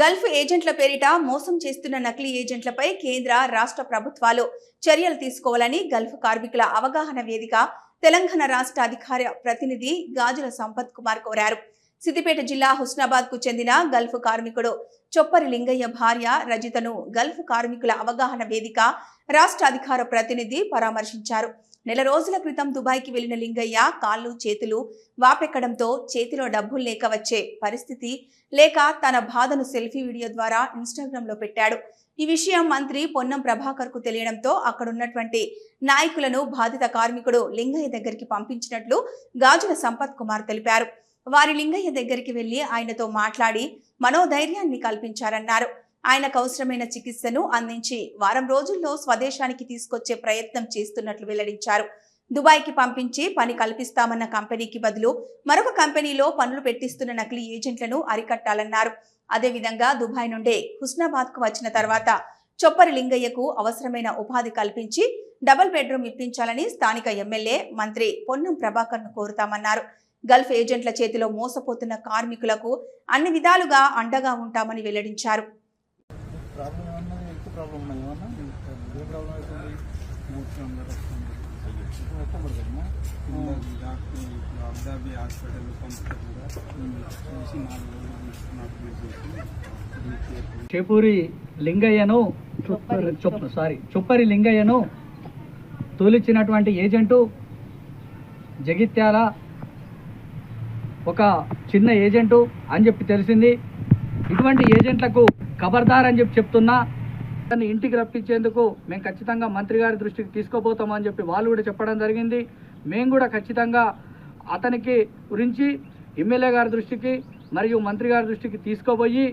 Gulf ఏజెంట్ల పేరిట మోసం చేస్తున్న నకిలీ ఏజెంట్లపై కేంద్ర రాష్ట్ర ప్రభుత్వాలు చర్యలు తీసుకోవాలని గల్ఫ్ కార్మికుల అవగాహన వేదిక తెలంగాణ రాష్ట్ర అధికార ప్రతినిధి గాజుల సంపత్ కుమార్ కోరారు. సిద్దిపేట జిల్లా హుస్నాబాద్కు చెందిన గల్ఫ్ కార్మికుడు చొప్పరి లింగయ్య భార్య రజితను గల్ఫ్ కార్మికుల అవగాహన వేదిక రాష్ట్ర అధికార ప్రతినిధి పరామర్శించారు. నెల రోజుల క్రితం దుబాయ్కి వెళ్ళిన లింగయ్య కాళ్ళు చేతులు వాపెక్కడంతో చేతిలో డబ్బులు లేక వచ్చే పరిస్థితి లేక తన బాధను సెల్ఫీ వీడియో ద్వారా ఇన్స్టాగ్రామ్లో పెట్టాడు. ఈ విషయం మంత్రి పొన్నం ప్రభాకర్కు తెలియడంతో అక్కడున్నటువంటి నాయకులను బాధిత కార్మికుడు లింగయ్య దగ్గరికి పంపించినట్లు గాజుల సంపత్ కుమార్ తెలిపారు. వారి లింగయ్య దగ్గరికి వెళ్ళి ఆయనతో మాట్లాడి మనోధైర్యాన్ని కల్పించారన్నారు. ఆయనకు అవసరమైన చికిత్సను అందించి వారం రోజుల్లో స్వదేశానికి తీసుకొచ్చే ప్రయత్నం చేస్తున్నట్లు వెల్లడించారు. దుబాయ్కి పంపించి పని కల్పిస్తామన్న కంపెనీకి బదులు మరొక కంపెనీలో పనులు పెట్టిస్తున్న నకిలీ ఏజెంట్లను అరికట్టాలన్నారు. అదేవిధంగా దుబాయ్ నుండే హుస్నాబాద్కు వచ్చిన తర్వాత చొప్పరి లింగయ్యకు అవసరమైన ఉపాధి కల్పించి డబుల్ బెడ్రూమ్ ఇప్పించాలని స్థానిక ఎమ్మెల్యే మంత్రి పొన్నం ప్రభాకర్ను కోరుతామన్నారు. గల్ఫ్ ఏజెంట్ల చేతిలో మోసపోతున్న కార్మికులకు అన్ని విధాలుగా అండగా ఉంటామని వెల్లడించారు. ప్రాబ్లం ఏమన్నా? ఎక్కువ ప్రాబ్లం ఉన్నాయి ఏమన్నా? ఏ ప్రాబ్లం అవుతుంది? అబ్దాబి హాస్పిటల్ చేపూరి లింగయ్యను చొప్ప సారీ చొప్పరి లింగయ్యను తోలిచ్చినటువంటి ఏజెంటు జగిత్యాల ఒక చిన్న ఏజెంటు అని చెప్పి తెలిసింది. ఇటువంటి ఏజెంట్లకు ఖబర్దార్ అని చెప్పి చెప్తున్నా. దాన్ని ఇంటికి రప్పించేందుకు మేము ఖచ్చితంగా మంత్రి గారి దృష్టికి తీసుకోబోతామని చెప్పి వాళ్ళు కూడా చెప్పడం జరిగింది. మేము కూడా ఖచ్చితంగా అతనికి గురించి ఎమ్మెల్యే గారి దృష్టికి మరియు మంత్రి గారి దృష్టికి తీసుకోబోయి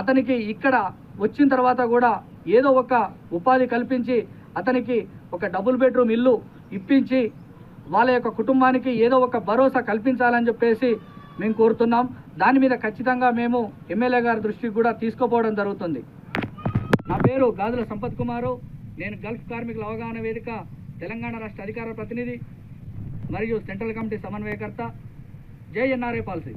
అతనికి ఇక్కడ వచ్చిన తర్వాత కూడా ఏదో ఒక ఉపాధి కల్పించి అతనికి ఒక డబుల్ బెడ్రూమ్ ఇల్లు ఇప్పించి వాళ్ళ యొక్క కుటుంబానికి ఏదో ఒక భరోసా కల్పించాలని చెప్పేసి మేము కోరుతున్నాం. దాని మీద ఖచ్చితంగా మేము ఎమ్మెల్యే గారి దృష్టికి కూడా తీసుకోపోవడం జరుగుతుంది. నా పేరు గాజుల సంపత్ కుమారు. నేను గల్ఫ్ కార్మికుల అవగాహన వేదిక తెలంగాణ రాష్ట్ర అధికార ప్రతినిధి మరియు సెంట్రల్ కమిటీ సమన్వయకర్త. JNRA policy.